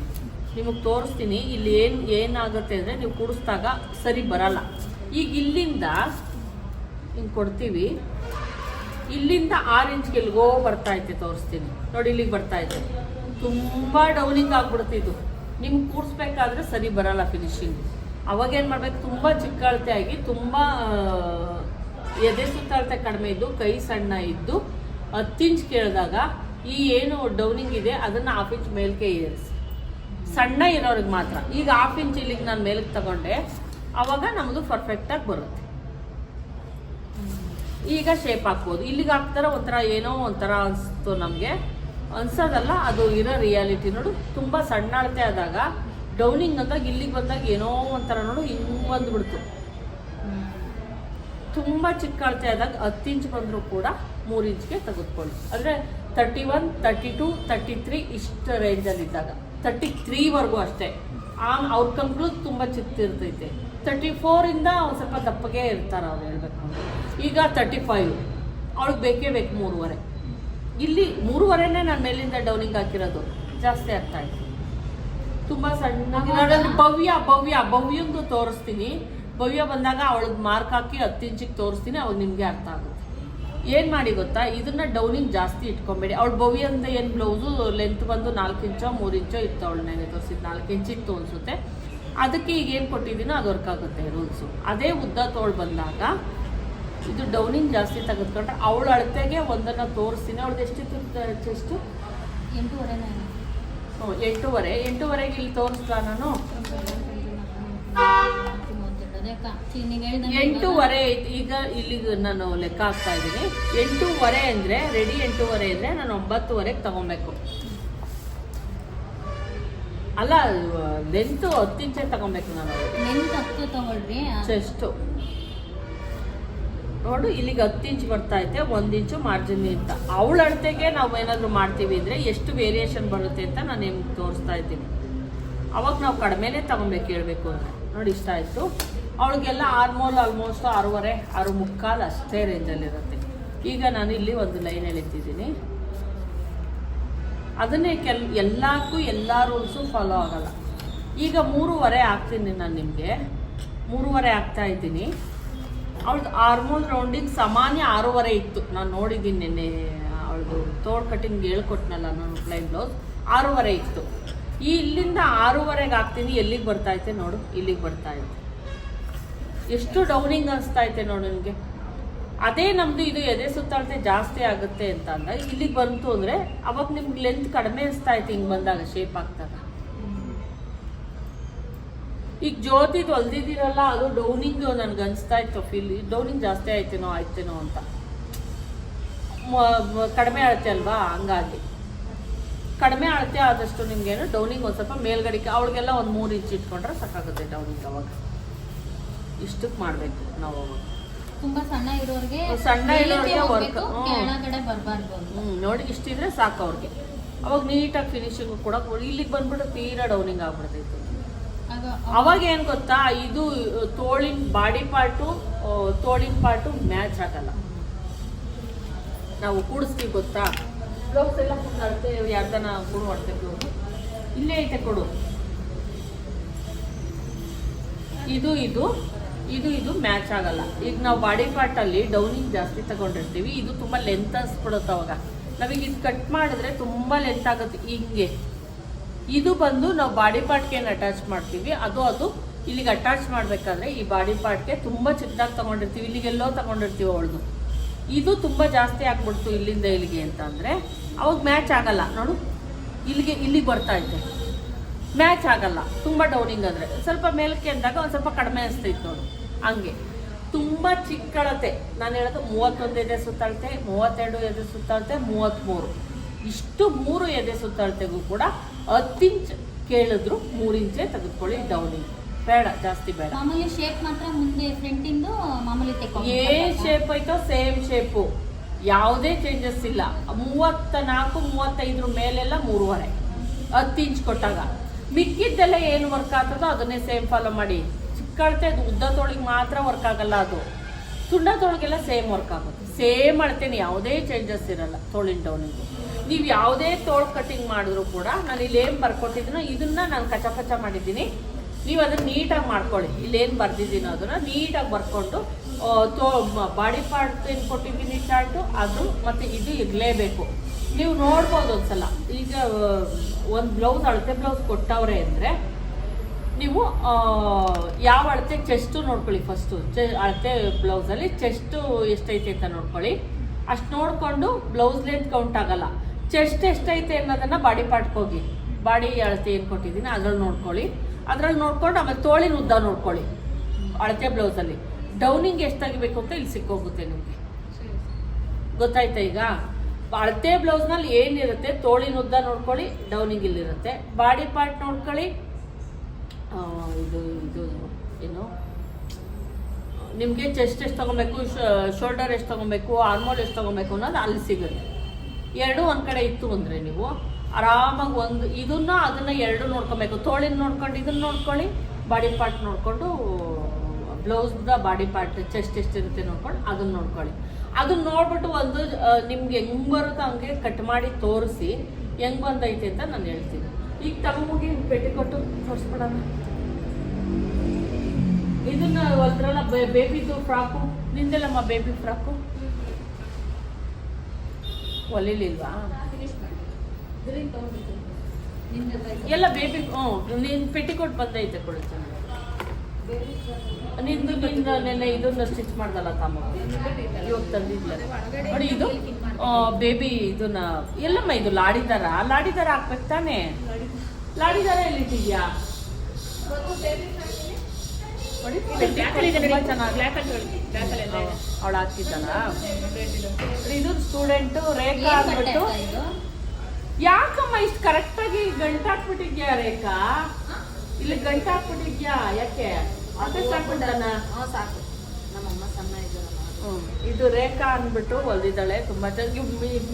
ನಿಮಗೆ ತೋರಿಸ್ತೀನಿ. ಇಲ್ಲಿ ಏನು, ಏನಾಗುತ್ತೆ ಅಂದರೆ ನೀವು ಕೂಡಿಸ್ದಾಗ ಸರಿ ಬರಲ್ಲ. ಈಗ ಇಲ್ಲಿಂದ ಹಿಂಗೆ ಕೊಡ್ತೀವಿ. ಇಲ್ಲಿಂದ ಆರು ಇಂಚ್ಗೆ ಎಲ್ಗೋ ಬರ್ತಾ ಐತೆ ತೋರಿಸ್ತೀನಿ. ನೋಡಿ ಇಲ್ಲಿಗೆ ಬರ್ತಾ ಐತೆ ತುಂಬ ಡೌನಿಂಗ್ ಆಗ್ಬಿಡುತ್ತೆ ಇದು. ನಿಮ್ಗೆ ಕೂಡಿಸ್ಬೇಕಾದ್ರೆ ಸರಿ ಬರಲ್ಲ ಫಿನಿಶಿಂಗ್ ಅವಾಗೇನು ಮಾಡ್ಬೇಕು? ತುಂಬ ಚಿಕ್ಕಳತೆ ಆಗಿ, ತುಂಬ ಎದೆ ಸುತ್ತಾಳತೆ ಕಡಿಮೆ ಇದ್ದು, ಕೈ ಸಣ್ಣ ಇದ್ದು, ಹತ್ತು ಇಂಚ್ ಕೇಳಿದಾಗ ಈ ಏನು ಡೌನಿಂಗ್ ಇದೆ, ಅದನ್ನು ಹಾಫ್ ಇಂಚ್ ಮೇಲ್ಕೆ ಏರಿಸಿ. ಸಣ್ಣ ಇರೋರಿಗೆ ಮಾತ್ರ. ಈಗ ಹಾಫ್ ಇಂಚ್ ಇಲ್ಲಿಗೆ ನಾನು ಮೇಲಕ್ಕೆ ತಗೊಂಡೆ, ಅವಾಗ ನಮ್ಮದು ಪರ್ಫೆಕ್ಟಾಗಿ ಬರುತ್ತೆ. ಈಗ ಶೇಪ್ ಹಾಕ್ಬೋದು. ಇಲ್ಲಿಗೆ ಹಾಕ್ತಾರೆ ಒಂಥರ ಏನೋ ಒಂಥರ ಅನಿಸ್ತು ನಮಗೆ. ಅನ್ಸೋದಲ್ಲ, ಅದು ಇರೋ ರಿಯಾಲಿಟಿ ನೋಡು. ತುಂಬ ಸಣ್ಣ ಅಳತೆ ಆದಾಗ ಡೌನಿಂಗ್ ಅಂದಾಗ ಇಲ್ಲಿಗೆ ಬಂದಾಗ ಏನೋ ಒಂಥರ ನೋಡು, ಹಿಂಗೆ ಬಂದ್ಬಿಡ್ತು. ತುಂಬ ಚಿಕ್ಕ ಅಳತೆ ಆದಾಗ ಹತ್ತು ಇಂಚ್ ಬಂದರೂ ಕೂಡ ಮೂರು ಇಂಚ್ಗೆ ತೆಗೆದುಕೊಳ್ಳಿ. ಅಂದರೆ thirty one thirty two thirty three ಇಷ್ಟು ರೇಂಜಲ್ಲಿದ್ದಾಗ ತರ್ಟಿ ತ್ರೀವರೆಗೂ ಅಷ್ಟೇ. ಆ ಔಟ್ಕಮ್ಗಳು ತುಂಬ ಚಿತ್ತಿರ್ತೈತೆ. ತರ್ಟಿ ಫೋರಿಂದ ಒಂದು ಸ್ವಲ್ಪ ದಪ್ಪಗೆ ಇರ್ತಾರೆ ಅವ್ರು ಹೇಳ್ಬೇಕು ಈಗ ತರ್ಟಿ ಫೈವ್ ಅವಳಿಗೆ ಬೇಕೇ ಬೇಕು ಮೂರುವರೆ. ಇಲ್ಲಿ ಮೂರುವರೆನೇ ನಾನು ಮೇಲಿಂದ ಡೌನಿಂಗ್ ಹಾಕಿರೋದು. ಜಾಸ್ತಿ ಆಗ್ತಾ ಇತ್ತು ತುಂಬ ಸಣ್ಣ ಭವ್ಯ ಭವ್ಯ ಭವ್ಯಂದು ತೋರಿಸ್ತೀನಿ. ಭವ್ಯ ಬಂದಾಗ ಅವಳಿಗೆ ಮಾರ್ಕ್ ಹಾಕಿ ಹತ್ತು ಇಂಚಿಗೆ ತೋರಿಸ್ತೀನಿ ಅವಾಗ ನಿಮಗೆ ಅರ್ಥ ಆಗುತ್ತೆ. ಏನು ಮಾಡಿ ಗೊತ್ತಾ? ಇದನ್ನ ಡೌನಿಂಗ್ ಜಾಸ್ತಿ ಇಟ್ಕೊಂಬೇಡಿ. ಅವ್ಳು ಬವಿ ಅಂತ ಏನು ಬ್ಲೌಸು ಲೆಂತ್ ಬಂದು ನಾಲ್ಕು ಇಂಚೋ ಮೂರು ಇಂಚೋ ಇತ್ತು ಅವಳು ನನಗೆ ತೋರಿಸಿದ್ದು ನಾಲ್ಕು ಇಂಚ್ ಇತ್ತು ಅನ್ಸುತ್ತೆ ಅದಕ್ಕೆ ಈಗ ಏನು ಕೊಟ್ಟಿದ್ದೀನೋ ಅದು ವರ್ಕ್ ಆಗುತ್ತೆ ರೂಲ್ಸು ಅದೇ ಉದ್ದ ತೋಳು ಬಂದಾಗ ಇದು ಡೌನಿಂಗ್ ಜಾಸ್ತಿ ತೆಗೆದುಕೊಂಡ್ರೆ ಅವಳು ಅಳತೆಗೆ ಒಂದನ್ನು ತೋರಿಸ್ತೀನಿ ಅವಳದ್ದು ಎಷ್ಟಿತ್ತು ಚೆಸ್ಟು ಎಂಟೂವರೆ ಹ್ಞೂ ಎಂಟೂವರೆ. ಎಂಟೂವರೆಗೆ ಇಲ್ಲಿ ತೋರಿಸ್ಲಾ ನಾನು? ಎಂಟೂವರೆ ಐತ್- ಈಗ ಇಲ್ಲಿಗೆ ನಾನು ಲೆಕ್ಕ ಹಾಕ್ತಾ ಇದ್ದೀನಿ. ಎಂಟೂವರೆ ಅಂದರೆ ರೆಡಿ ಎಂಟೂವರೆ ಅಂದರೆ ನಾನು ಒಂಬತ್ತುವರೆಗೆ ತಗೊಬೇಕು. ಅಲ್ಲ ಲೆಂತು ಹತ್ತು ಇಂಚೆ ತಗೊಬೇಕು ನಾನು. ತಗೊಳ್ರಿ. ಚೆಸ್ಟು ನೋಡು ಇಲ್ಲಿಗೆ ಹತ್ತು ಇಂಚ್ ಬರ್ತಾ ಐತೆ ಒಂದು ಇಂಚು ಮಾರ್ಜಿನ್ ಅಂತ. ಅವಳ ಅಳತೆಗೆ ನಾವು ಏನಾದರೂ ಮಾಡ್ತೀವಿ ಅಂದರೆ ಎಷ್ಟು ವೇರಿಯೇಷನ್ ಬರುತ್ತೆ ಅಂತ ನಾನು ನಿಮ್ಗೆ ತೋರಿಸ್ತಾ ಇದ್ದೀನಿ. ಅವಾಗ ನಾವು ಕಡಿಮೆನೇ ತಗೊಬೇಕು ಹೇಳಬೇಕು ಅಂದರೆ. ನೋಡಿ ಇಷ್ಟ ಆಯಿತು. ಅವಳಿಗೆಲ್ಲ ಆರ್ಮೋಲ್ ಆಲ್ಮೋಸ್ಟ್ ಆರೂವರೆ, ಆರು ಮುಕ್ಕಾಲು ಅಷ್ಟೇ ರೇಂಜಲ್ಲಿರುತ್ತೆ ಈಗ ನಾನು ಇಲ್ಲಿ ಒಂದು ಲೈನ್ ಎಳಿತಿದ್ದೀನಿ. ಅದನ್ನೇ ಕೆಲ್ ಎಲ್ಲಕ್ಕೂ ಎಲ್ಲ ರೂಲ್ಸು ಫಾಲೋ ಆಗಲ್ಲ. ಈಗ ಮೂರುವರೆ ಹಾಕ್ತೀನಿ ನಾನು ನಿಮಗೆ. ಮೂರುವರೆ ಹಾಕ್ತಾ ಇದ್ದೀನಿ. ಅವಳದು ಆರ್ಮೋಲ್ ರೌಂಡಿಂಗ್ ಸಾಮಾನ್ಯ ಆರೂವರೆ ಇತ್ತು. ನಾನು ನೋಡಿದ್ದೀನಿ ನಿನ್ನೆ, ಅವಳದು ತೋಡ್ ಕಟಿಂಗ್ ಹೇಳ್ಕೊಟ್ನಲ್ಲ ನಾನು ಪ್ಲೈನ್ ಬ್ಲೌಸ್ ಆರೂವರೆ ಇತ್ತು. ಈ ಇಲ್ಲಿಂದ ಆರೂವರೆಗೆ ಹಾಕ್ತೀನಿ ಎಲ್ಲಿಗೆ ಬರ್ತಾ ಐತೆ ನೋಡು. ಇಲ್ಲಿಗೆ ಬರ್ತಾ ಐತೆ. ಎಷ್ಟು ಡೌನಿಂಗ್ ಅನಿಸ್ತಾ ಐತೆ ನೋಡು ನಿಮಗೆ. ಅದೇ ನಮ್ಮದು ಇದು ಎದೆ ಸುತ್ತಾಳತೆ ಜಾಸ್ತಿ ಆಗುತ್ತೆ ಅಂತ ಅಂದಾಗ ಇಲ್ಲಿಗೆ ಬಂತು ಅಂದರೆ ಅವಾಗ ನಿಮ್ಗೆ ಲೆಂತ್ ಕಡಿಮೆ ಅನಿಸ್ತಾ ಐತೆ ಹಿಂಗೆ ಬಂದಾಗ ಶೇಪ್ ಆಗ್ತದ ಈಗ ಜ್ಯೋತಿ ಹೊಲ್ದಿದ್ದೀರಲ್ಲ, ಅದು ಡೌನಿಂಗ್ ನನ್ಗೆ ಅನಿಸ್ತಾ ಇತ್ತು ಫೀಲ್ ಡೌನಿಂಗ್ ಜಾಸ್ತಿ ಆಯ್ತೇನೋ ಆಯ್ತೇನೋ ಅಂತ. ಕಡಿಮೆ ಅಳತೆ ಅಲ್ವಾ? ಹಂಗಾಗಿ. ಕಡಿಮೆ ಅಳತೆ ಆದಷ್ಟು ನಿಮ್ಗೇನು ಡೌನಿಂಗ್ ಒಂದು ಸ್ವಲ್ಪ ಮೇಲ್ಗಡೆಗೆ, ಅವಳಿಗೆಲ್ಲ ಒಂದು ಮೂರು ಇಂಚ್ ಇಟ್ಕೊಂಡ್ರೆ ಸಾಕಾಗುತ್ತೆ ಡೌನಿಂಗ್ ಅವಾಗ. ಇಷ್ಟಕ್ಕೆ ಮಾಡಬೇಕು ನಾವು. ತುಂಬಾ ಸಣ್ಣ ಇರೋರ್ಗೆ ಸಣ್ಣ ವರ್ಕ್. ಕೆಳಗಡೆ ಬರಬಾರ್ದು ನೋಡಿ ಇಷ್ಟಿದ್ರೆ ಸಾಕು ಅವ್ರಿಗೆ. ಅವಾಗ ನೀಟಾಗಿ ಫಿನಿಶಿಂಗ್ ಕೂಡ ಇಲ್ಲಿಗೆ ಬಂದ್ಬಿಟ್ಟು ತೀರಾ ಡೌನಿಂಗ್ ಆಗ್ಬಿಡ್ತೈತೆ. ಆಗ ಅವಾಗ ಏನ್ ಗೊತ್ತಾ? ಇದು ತೋಳಿನ ಬಾಡಿ ಪಾರ್ಟು ತೋಳಿನ ಪಾರ್ಟು ಮ್ಯಾಚ್ ಆಗಲ್ಲ. ನಾವು ಕೂಡಿಸ್ತೀವಿ ಗೊತ್ತಾ? ಬ್ಲೌಸ್ ಎಲ್ಲ ಕೂಡ ಯಾರ್ದನ ಕೂಡ ಹೊಡ್ತೆ ಬ್ಲೌಸ್ ಇಲ್ಲೇ ಐತೆ ಕೊಡು. ಇದು ಇದು. ಇದು ಇದು ಮ್ಯಾಚ್ ಆಗಲ್ಲ. ಈಗ ನಾವು ಬಾಡಿ ಪಾರ್ಟಲ್ಲಿ ಡೌನಿಂಗ್ ಜಾಸ್ತಿ ತಗೊಂಡಿರ್ತೀವಿ. ಇದು ತುಂಬ ಲೆಂತ್ ಅನ್ಸ್ಬಿಡುತ್ತೆ ಅವಾಗ. ನಾವೀಗ ಇದು ಕಟ್ ಮಾಡಿದ್ರೆ ತುಂಬ ಲೆಂತ್ ಆಗುತ್ತೆ ಹಿಂಗೆ. ಇದು ಬಂದು ನಾವು ಬಾಡಿ ಪಾರ್ಟ್ಗೆ ಏನು ಅಟ್ಯಾಚ್ ಮಾಡ್ತೀವಿ? ಅದು ಅದು ಇಲ್ಲಿಗೆ ಅಟ್ಯಾಚ್ ಮಾಡಬೇಕಾದ್ರೆ ಈ ಬಾಡಿ ಪಾರ್ಟ್ಗೆ ತುಂಬ ಚಿಕ್ಕದಾಗಿ ತಗೊಂಡಿರ್ತೀವಿ. ಇಲ್ಲಿಗೆಲ್ಲೋ ತಗೊಂಡಿರ್ತೀವಿ ಅವಳದು. ಇದು ತುಂಬ ಜಾಸ್ತಿ ಆಗ್ಬಿಡ್ತು ಇಲ್ಲಿಂದ ಇಲ್ಲಿಗೆ ಅಂತಂದರೆ ಅವಾಗ ಮ್ಯಾಚ್ ಆಗಲ್ಲ. ನೋಡು, ಇಲ್ಲಿಗೆ ಇಲ್ಲಿಗೆ ಬರ್ತಾ ಐತೆ ಮ್ಯಾಚ್ ಆಗಲ್ಲ. ತುಂಬ ಡೌನಿಂಗ್ ಅಂದರೆ. ಸ್ವಲ್ಪ ಮೇಲಕ್ಕೆ ಅಂದಾಗ ಒಂದು ಸ್ವಲ್ಪ ಕಡಿಮೆ ಅನಿಸ್ತಿತ್ತು ಅದು. ಹಂಗೆ. ತುಂಬ ಚಿಕ್ಕಳತೆ. ನಾನು ಹೇಳೋದು ಮೂವತ್ತೊಂದು ಎದೆ ಸುತ್ತಳತೆ ಮೂವತ್ತೆರಡು ಎದೆ ಸುತ್ತಳತೆ ಮೂವತ್ತ್ಮೂರು ಇಷ್ಟು ಮೂರು ಎದೆ ಸುತ್ತಳತೆಗೂ ಕೂಡ ಹತ್ತು ಇಂಚ್ ಕೇಳಿದ್ರು ಮೂರು ಇಂಚೆ ತೆಗೆದುಕೊಳ್ಳಿ ಡೌನಿಂಗ್ ಬೇಡ ಜಾಸ್ತಿ ಬೇಡ. ಮಾಮೂಲಿ ಶೇಪ್ ಮಾತ್ರ ಮುಂದೆ ಫ್ರಂಟ್ ಇಂದು ಮಾಮೂಲಿ ಏನ್ ಶೇಪ್ ಐತೋ ಸೇಮ್ ಶೇಪು ಯಾವುದೇ ಚೇಂಜಸ್ ಇಲ್ಲ. ಮೂವತ್ತ ನಾಲ್ಕು ಮೂವತ್ತೈದ್ರ ಮೇಲೆಲ್ಲ ಮೂರುವರೆ. ಹತ್ತು ಇಂಚ್ ಕೊಟ್ಟಾಗ. ಮಿಕ್ಕಿದ್ದೆಲ್ಲ ಏನು ವರ್ಕ್ ಆಗ್ತದೋ ಅದನ್ನೇ ಸೇಮ್ ಫಾಲೋ ಮಾಡಿ. ಚಿಕ್ಕಳತೆ ಉದ್ದ ತೋಳಿಗೆ ಮಾತ್ರ ವರ್ಕ್ ಆಗಲ್ಲ ಅದು. ಸುಣ್ಣ ತೋಳಿಗೆಲ್ಲ ಸೇಮ್ ವರ್ಕ್ ಆಗುತ್ತೆ. ಸೇಮ್ ಅಳ್ತೇನೆ, ಯಾವುದೇ ಚೇಂಜಸ್ ಇರಲ್ಲ ತೋಳಿನ ಟೌನಿಗೆ ನೀವು ಯಾವುದೇ ತೋಳು ಕಟ್ಟಿಂಗ್ ಮಾಡಿದ್ರು ಕೂಡ ನಾನು ಇಲ್ಲಿ ಏನು ಬರ್ಕೊಟ್ಟಿದ್ದೀನೋ ಇದನ್ನ ನಾನು ಕಚ ಕಚ ಮಾಡಿದ್ದೀನಿ. ನೀವು ಅದನ್ನ ನೀಟಾಗಿ ಮಾಡ್ಕೊಳ್ಳಿ. ಇಲ್ಲೇನು ಬರ್ದಿದ್ದೀನೋ ಅದನ್ನು ನೀಟಾಗಿ ಬರ್ಕೊಂಡು ತೋ ಬಾಡಿ ಪಾರ್ಟ್ ಏನು ಕೊಟ್ಟಿದ್ದೀನಿ, ಚಾರ್ಟು, ಅದು ಮತ್ತು ಇದು ಇರಲೇಬೇಕು. ನೀವು ನೋಡ್ಬೋದು ಒಂದ್ಸಲ. ಈಗ ಒಂದು ಬ್ಲೌಸ್ ಅಳತೆ ಬ್ಲೌಸ್ ಕೊಟ್ಟವ್ರೆ ಅಂದರೆ ನೀವು ಯಾವ ಅಳತೆ ಚೆಸ್ಟು ನೋಡ್ಕೊಳ್ಳಿ ಫಸ್ಟು ಚೆ ಅಳತೆ ಬ್ಲೌಸಲ್ಲಿ ಚೆಸ್ಟು ಎಷ್ಟೈತೆ ಅಂತ ನೋಡ್ಕೊಳ್ಳಿ. ಅಷ್ಟು ನೋಡಿಕೊಂಡು ಬ್ಲೌಸ್ ಲೆಂತ್ ಕೌಂಟ್ ಆಗಲ್ಲ. ಚೆಸ್ಟ್ ಎಷ್ಟೈತೆ ಅನ್ನೋದನ್ನು ಬಾಡಿ ಪಾರ್ಟ್ಗೆ ಹೋಗಿ. ಬಾಡಿ ಅಳತೆ ಏನು ಕೊಟ್ಟಿದ್ದೀನಿ ಅದ್ರಲ್ಲಿ ನೋಡ್ಕೊಳ್ಳಿ. ಅದ್ರಲ್ಲಿ ನೋಡ್ಕೊಂಡು ಆಮೇಲೆ ತೋಳಿನ ಉದ್ದ ನೋಡ್ಕೊಳ್ಳಿ. ಅಳತೆ ಬ್ಲೌಸಲ್ಲಿ ಡೌನಿಂಗ್ ಎಷ್ಟು ಅಂತ ಇಲ್ಲಿ ಸಿಕ್ಕೋಗುತ್ತೆ ನಿಮಗೆ. ಗೊತ್ತಾಯ್ತಾ ಈಗ? ಅಳತೆ ಬ್ಲೌಸ್ನಲ್ಲಿ ಏನಿರುತ್ತೆ, ತೋಳಿನ ಉದ್ದ ನೋಡ್ಕೊಳ್ಳಿ, ಡೌನಿಂಗ್ ಇಲ್ಲಿರುತ್ತೆ. ಬಾಡಿ ಪಾರ್ಟ್ ನೋಡ್ಕೊಳ್ಳಿ. ಇದು ಇದು, ಏನು? ನಿಮಗೆ ಚೆಸ್ಟ್ ಎಷ್ಟು ತೊಗೊಬೇಕು ಶೋಲ್ಡರ್ ಎಷ್ಟು ತೊಗೊಬೇಕು ಆರ್ಮೋಲ್ ಎಷ್ಟು ತೊಗೊಬೇಕು ಅನ್ನೋದು ಅಲ್ಲಿ ಸಿಗುತ್ತೆ. ಎರಡು ಒಂದು ಕಡೆ ಇತ್ತು ಅಂದರೆ ನೀವು ಆರಾಮಾಗಿ ಒಂದು, ಇದನ್ನ ಅದನ್ನ ಎರಡು ನೋಡ್ಕೊಬೇಕು. ತೋಳಿನ ನೋಡ್ಕೊಂಡು ಇದನ್ನ ನೋಡ್ಕೊಳ್ಳಿ, ಬಾಡಿ ಪಾರ್ಟ್ ನೋಡಿಕೊಂಡು, ಬ್ಲೌಸ್ದ ಬಾಡಿ ಪಾರ್ಟ್ ಚೆಸ್ಟ್ ಎಷ್ಟಿರುತ್ತೆ ನೋಡ್ಕೊಂಡು ಅದನ್ನ ನೋಡ್ಕೊಳ್ಳಿ. ಅದನ್ನ ನೋಡ್ಬಿಟ್ಟು ಒಂದು ನಿಮ್ಗೆ ಹೆಂಗ್ ಬರುತ್ತೋ ಹಂಗೆ ಕಟ್ ಮಾಡಿ ತೋರಿಸಿ ಹೆಂಗ್ ಬಂದೈತೆ ಅಂತ ನಾನು ಹೇಳ್ತೀನಿ. ಈಗ ತಮಗೆ ಪೆಟ್ಟಿ ಕೊಟ್ಟು ತೋರಿಸ್ಬಿಡೋಣ. ಇದನ್ನ ಒಂದ್ರಲ್ಲ ಬೇಬಿದು ಫ್ರಾಕು ನಿಂದೆಲ್ಲಮ್ಮ ಬೇಬಿ ಫ್ರಾಕು? ಒಲಿಲಿಲ್ವಾ? ಎಲ್ಲ ಬೇಬಿ ಹ್ಞೂ ನಿನ್ ಪೆಟ್ಟಿಕೋಟ್ ಬಂದೈತೆ ಕೊಡುತ್ತೆ ನಿಂದು ನಿನ್ನ ನೆನ್ನೆ ಇದನ್ನ ಸ್ಟಿಚ್ ಮಾಡ್ದಲ್ಲ ತಮ್ಮ ಇವಾಗ ತಂದಿದ್ಲ. ನೋಡಿ ಇದು ಬೇಬಿ ಇದನ್ನ ಎಲ್ಲಮ್ಮ ಇದು ಲಾಡಿದಾರ? ಲಾಡಿದಾರ ಹಾಕ್ಬೇಕು ತಾನೇ? ಲಾಡಿದಾರ ಎಲ್ಲಿಟ್ಟಿದ್ಯಾ ಚೆನ್ನಾಗಿ. ಅವಳು ಹಾಕಿದ್ದಾಳ? ಇದು ಸ್ಟೂಡೆಂಟು ರೇಖಾ ಅಂದ್ಬಿಟ್ಟು ಯಾಕಮ್ಮ ಇಷ್ಟು ಕರೆಕ್ಟಾಗಿ ಗಂಟಾಕ್ಬಿಟ್ಟಿದ್ಯಾ ರೇಖಾ? ಇಲ್ಲಿ ಗಂಟು ಹಾಕ್ಬಿಟ್ಟಿದ್ಯಾ ಯಾಕೆ? ಅದು ಹ್ಞೂ ಸಾಕು. ನಮ್ಮಮ್ಮ ಸಣ್ಣ ಇದ್ದಾರಮ್ಮ. ಇದು ರೇಖಾ ಅಂದ್ಬಿಟ್ಟು ಹೊಲ್ದಿದ್ದಾಳೆ ತುಂಬಾ ಚೆನ್ನಾಗಿ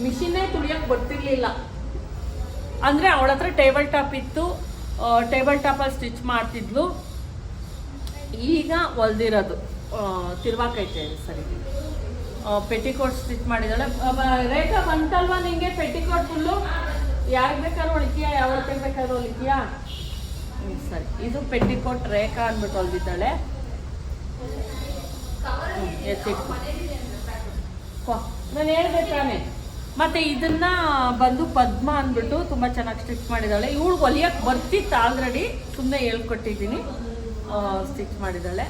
ಮಿಷಿನೇ ತುಳಿಯಕ್ ಬರ್ತಿರ್ಲಿಲ್ಲ. ಅಂದ್ರೆ ಅವಳ ಹತ್ರ ಟೇಬಲ್ ಟಾಪ್ ಇತ್ತು. ಟೇಬಲ್ ಟಾಪಲ್ಲಿ ಸ್ಟಿಚ್ ಮಾಡ್ತಿದ್ಲು. ಈಗ ಹೊಲ್ದಿರೋದು ತಿರ್ವಾಕೈತೆ ಸರಿ. ಪೆಟಿಕೋಟ್ ಸ್ಟಿಚ್ ಮಾಡಿದ್ದಾಳೆ. ರೇಖಾ ಬಂತಲ್ವಾ ನಿಂಗೆ? Petticoat full? ಯಾರಿಗೆ ಬೇಕಾದ್ರೂ ಹೊಲಿತೀಯಾ? ಯಾವ ಬೇಕಾದ್ರೂ ಹೊಲಿತೀಯಾ? ಸರಿ. ಇದು ಪೆಟ್ಟಿಕೋಟ್ ರೇಖಾ ಅಂದ್ಬಿಟ್ಟು ಹೊಲ್ದಿದ್ದಾಳೆ. ನಾನು ಹೇಳ್ಬೇಕಾನೆ ಮತ್ತೆ ಇದನ್ನ ಬಂದು ಪದ್ಮ ಅಂದ್ಬಿಟ್ಟು ತುಂಬಾ ಚೆನ್ನಾಗಿ ಸ್ಟಿಚ್ ಮಾಡಿದಾಳೆ. ಇವಳು ಹೊಲಿಯಕ್ ಬರ್ತಿತ್ತು ಆಲ್ರೆಡಿ ಸುಮ್ಮನೆ ಹೇಳ್ಕೊಟ್ಟಿದ್ದೀನಿ. ಸ್ಟಿಚ್ ಮಾಡಿದಾಳೆ.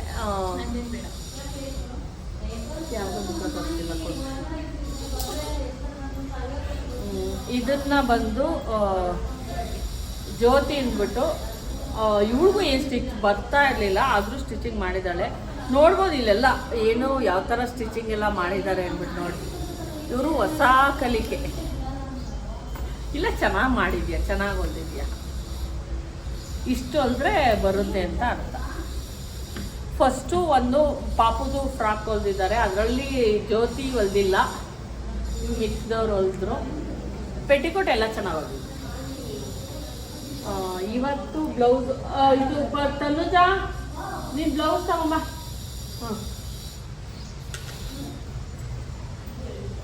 ಇದನ್ನ ಬಂದು ಜ್ಯೋತಿ ಅಂದ್ಬಿಟ್ಟು ಇವಳಿಗೂ ಏನು ಸ್ಟಿಚ್ ಬರ್ತಾ ಇರಲಿಲ್ಲ, ಆದರೂ ಸ್ಟಿಚಿಂಗ್ ಮಾಡಿದ್ದಾಳೆ ನೋಡ್ಬೋದು ಇಲ್ಲೆಲ್ಲ ಏನು, ಯಾವ ಥರ ಸ್ಟಿಚಿಂಗ್ ಎಲ್ಲ ಮಾಡಿದ್ದಾರೆ ಅಂದ್ಬಿಟ್ಟು ನೋಡಿ. ಇವರು ಹೊಸ ಕಲಿಕೆ. ಇಲ್ಲ, ಚೆನ್ನಾಗಿ ಮಾಡಿದ್ಯಾ, ಚೆನ್ನಾಗಿ ಹೊಂದಿದ್ಯಾ ಇಷ್ಟು ಅಂದರೆ ಬರುತ್ತೆ ಅಂತ ಅರ್ಥ. ಫಸ್ಟು ಒಂದು ಪಾಪುದು ಫ್ರಾಕ್ ಹೊಲ್ದಿದ್ದಾರೆ. ಅದರಲ್ಲಿ ಜ್ಯೋತಿ ಹೊಲ್ದಿಲ್ಲ. ಮಿಕ್ದವ್ರು ಹೊಲಿದ್ರು. ಪೆಟಿಕೋಟ್ ಎಲ್ಲ ಚೆನ್ನಾಗಿ ಹೊಲ್ದಿದ್ದಾರೆ ಇವತ್ತು ಬ್ಲೌಸ್ ಇದು ತನುಜ ನೀನ್ ಬ್ಲೌಸ್ ತಗೊಂಬ.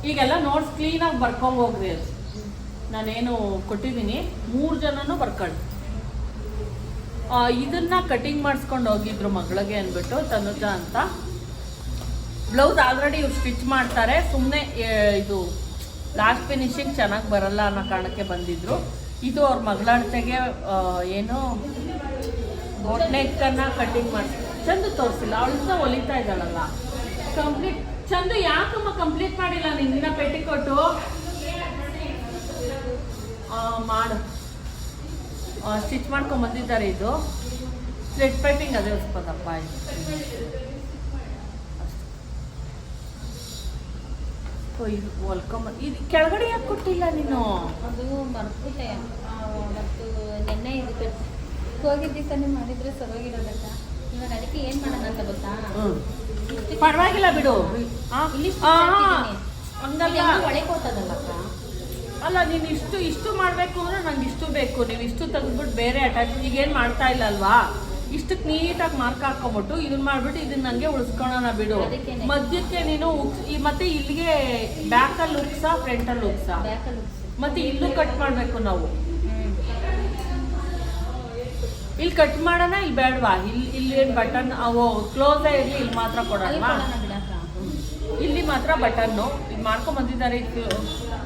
ಈಗೆಲ್ಲ ನೋಟ್ಸ್ ಕ್ಲೀನಾಗಿ ಬರ್ಕೊಂಡು ಹೋಗ್ರಿ ಅದು. ನಾನೇನು ಕೊಟ್ಟಿದ್ದೀನಿ. ಮೂರು ಜನನೂ ಬರ್ಕೊಳ್ಳಿ. ಇದನ್ನ ಕಟಿಂಗ್ ಮಾಡಿಸ್ಕೊಂಡು ಹೋಗಿದ್ರು ಮಗಳಿಗೆ ಅಂದ್ಬಿಟ್ಟು ತನುಜ ಅಂತ. ಬ್ಲೌಸ್ ಆಲ್ರೆಡಿ ಇವ್ರು ಸ್ಟಿಚ್ ಮಾಡ್ತಾರೆ. ಸುಮ್ಮನೆ ಇದು ಲಾಸ್ಟ್ ಫಿನಿಶಿಂಗ್ ಚೆನ್ನಾಗಿ ಬರಲ್ಲ ಅನ್ನೋ ಕಾರಣಕ್ಕೆ ಬಂದಿದ್ರು. ಇದು ಅವ್ರ ಮಗಳಾಡ್ತೆಗೆ ಏನು ಬೋಟ್ ಕಟ್ಟಿಂಗ್ ಮಾಡಿ ಚಂದ ತೋರಿಸಿಲ್ಲ ಅವಳಿಂದ ಹೊಲಿತಾ ಇದ್ದಾಳಲ್ಲ. ಕಂಪ್ಲೀಟ್ ಚಂದ ಯಾಕಮ್ಮ ಕಂಪ್ಲೀಟ್ ಮಾಡಿಲ್ಲ ನಿನ್ನ ಪೆಟ್ಟಿಕೊಟ್ಟು ಮಾಡು. ಸ್ಟಿಚ್ ಮಾಡ್ಕೊಂಡ್ ಬಂದಿದ್ದಾರೆ ಇದು. ಸ್ಲೆಟ್ ಪೈಪಿಂಗ್ ಅದೇ ಉಸ್ಪದಪ್ಪ ಇದು. ಇದು ವೆಲ್ಕಮ್ ಇದು ಕೆಳಗಡೆ ಯಾಕೆ ಕೊಟ್ಟಿಲ್ಲ ನೀನು? ಅದು ಮರ್ಬಿಟ್ಟೆ ಮತ್ತು ನೆನ್ನೆ ಇದು ಕಟ್ ಹೋಗಿದ್ದಕ್ಕನೆ ಮಾಡಿದ್ರೆ ಸರೋಗಿರೋದಕ್ಕ ಇವಾಗ ಅದಕ್ಕೆ ಏನು ಮಾಡೋಣ ಅಂತ ಗೊತ್ತಾ? ಪರವಾಗಿಲ್ಲ ಬಿಡು. ಇಲ್ಲಿ. ಹಂಗಲ್ಲ. ಒಳಗೆ ಹೋಗ್ತದಲ್ಲಕ್ಕ ಅಲ್ಲ ನೀನು ಇಷ್ಟು ಇಷ್ಟು ಮಾಡಬೇಕು ಅಂದ್ರೆ ನಂಗೆ ಇಷ್ಟು ಬೇಕು. ನೀವು ಇಷ್ಟು ತೆಗೆದ್ಬಿಟ್ಟು ಬೇರೆ ಅಟ್ಯಾಚ್ ಈಗೇನು ಮಾಡ್ತಾ ಇಲ್ಲ ಅಲ್ವಾ? ಇಷ್ಟಕ್ಕೆ ನೀಟಾಗಿ ಮಾರ್ಕ್ ಹಾಕೊಂಬಿಟ್ಟು ಇದನ್ನ ಮಾಡ್ಬಿಟ್ಟು ಇದನ್ನ ನಂಗೆ ಉಳಿಸ್ಕೊಳ್ಳೋಣ ಬಿಡು. ಮಧ್ಯಕ್ಕೆ ನೀನು ಮತ್ತೆ ಇಲ್ಲಿಗೆ ಬ್ಯಾಕಲ್ಲಿ ಉಕ್ಸಾ ಫ್ರಂಟಲ್ಲಿ ಅಲ್ಲಿ ಬ್ಯಾಕಲ್ಲಿ ಮತ್ತೆ ಇಲ್ಲೂ ಕಟ್ ಮಾಡಬೇಕು ನಾವು. ಇಲ್ಲಿ ಕಟ್ ಮಾಡೋಣ ಇಲ್ಲಿ ಬೇಡವಾ? ಇಲ್ಲಿ ಇಲ್ಲಿ ಬಟನ್ ಅವು ಕ್ಲೋಸ್ ಇರಲಿ ಇಲ್ಲಿ ಮಾತ್ರ ಕೊಡೋಣ ಇಲ್ಲಿ ಮಾತ್ರ ಬಟನ್ನು ಇದು ಮಾಡ್ಕೊಂಡ್ ಬಂದಿದ್ದಾರೆ ಇದು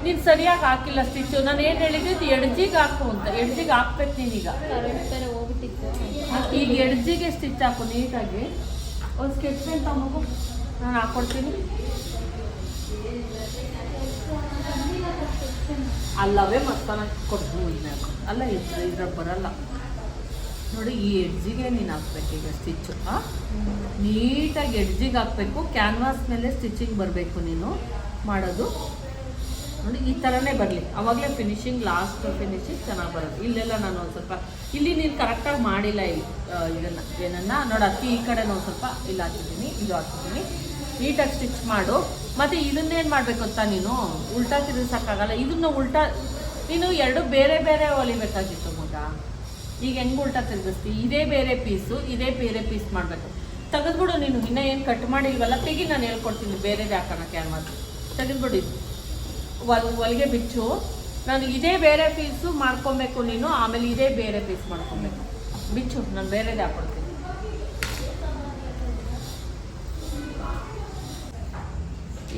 ನೀನು ಸರಿಯಾಗಿ ಹಾಕಿಲ್ಲ ಸ್ಟಿಚ್ಚು ನಾನು ಏನು ಹೇಳಿದ್ದು? ಎಡ್ಜಿಗೆ ಹಾಕು ಅಂತ. ಎಡ್ಜಿಗೆ ಹಾಕ್ಬೇಕು ನೀನೀಗ. ಈಗ ಎಡ್ಜಿಗೆ ಸ್ಟಿಚ್ ಹಾಕು ನೀಟಾಗಿ. ಒಂದು ಸ್ಕೆಚ್ ಪೆನ್ ತಗೊಂಡು ನಾನು ಹಾಕ್ಕೊಡ್ತೀನಿ ಅಲ್ಲವೇ ಮತ್ತಾನ ಕೊಡ್ಬೋದು ಅಲ್ಲ, ಇದ್ರ ಬರಲ್ಲ. ನೋಡಿ, ಈ ಎಡ್ಜಿಗೆ ನೀನು ಹಾಕ್ಬೇಕು ಈಗ ಸ್ಟಿಚ್ಚು ನೀಟಾಗಿ ಎಡ್ಜಿಗೆ ಹಾಕ್ಬೇಕು. ಕ್ಯಾನ್ವಾಸ್ ಮೇಲೆ ಸ್ಟಿಚಿಂಗ್ ಬರಬೇಕು ನೀನು ಮಾಡೋದು. ನೋಡಿ, ಈ ಥರನೇ ಬರಲಿ. ಅವಾಗಲೇ ಫಿನಿಶಿಂಗ್ ಲಾಸ್ಟ್ ಫಿನಿಶಿಂಗ್ ಚೆನ್ನಾಗಿ ಬರೋದು ಇಲ್ಲೆಲ್ಲ ನಾನು ಒಂದು ಸ್ವಲ್ಪ ಇಲ್ಲಿ ನೀನು ಕರೆಕ್ಟಾಗಿ ಮಾಡಿಲ್ಲ ಇಲ್ಲಿ ಇದನ್ನು. ಏನನ್ನ? ನೋಡಿ, ಅಕ್ಕಿ ಈ ಕಡೆ ಒಂದು ಸ್ವಲ್ಪ ಇಲ್ಲಿ ಹಾಕಿದ್ದೀನಿ, ಇದು ಹಾಕಿದ್ದೀನಿ. ನೀಟಾಗಿ ಸ್ಟಿಚ್ ಮಾಡು. ಮತ್ತು ಇದನ್ನೇನು ಮಾಡಬೇಕು ಅಂತ ನೀನು? ಉಲ್ಟಾ ತಿರುಗಿಸೋಕ್ಕಾಗಲ್ಲ. ಇದನ್ನ ಉಲ್ಟಾ, ನೀನು ಎರಡು ಬೇರೆ ಬೇರೆ ಹೊಲಿಬೇಕಾಗಿತ್ತು ಮಗ. ಈಗ ಹೆಂಗೆ ಉಲ್ಟಾ ತಿರುಗಿಸ್ತೀವಿ ಇದೇ ಬೇರೆ ಪೀಸು, ಇದೇ ಬೇರೆ ಪೀಸ್ ಮಾಡಬೇಕು. ತೆಗೆದ್ಬಿಡು ನೀನು. ಇನ್ನೂ ಏನು ಕಟ್ ಮಾಡಿಲ್ವಲ್ಲ? ತೆಗಿ, ನಾನು ಹೇಳ್ಕೊಡ್ತೀನಿ. ಬೇರೆದು ಹಾಕೋಣ ಕ್ಯಾನ್ವಾಸ್ ತೆಗೆದ್ಬಿಡಿ ಒಲ್ ಹೊಲಿಗೆ ಬಿಚ್ಚು. ನಾನು ಇದೇ ಬೇರೆ ಪೀಸು ಮಾಡ್ಕೊಬೇಕು ನೀನು, ಆಮೇಲೆ ಇದೇ ಬೇರೆ ಪೀಸ್ ಮಾಡ್ಕೊಬೇಕು. ಬಿಚ್ಚು, ನಾನು ಬೇರೆದೇ ಹಾಕೊಡ್ತೀನಿ.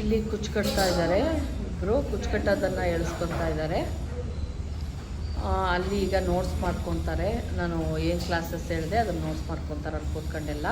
ಇಲ್ಲಿ ಕುಚ್ಚು ಕಟ್ತಾ ಇದ್ದಾರೆ ಇಬ್ಬರು ಕುಚ್ಚು ಕಟ್ಟೋದನ್ನು ಎಳ್ಸ್ಕೊತಾ ಇದ್ದಾರೆ ಅಲ್ಲಿ ಈಗ ನೋಟ್ಸ್ ಮಾಡ್ಕೊತಾರೆ. ನಾನು ಏನು ಕ್ಲಾಸಸ್ ಹೇಳಿದೆ ಅದನ್ನು ನೋಟ್ಸ್ ಮಾಡ್ಕೊತಾರೆ ಅಲ್ಲಿ ಕೂತ್ಕೊಂಡೆಲ್ಲ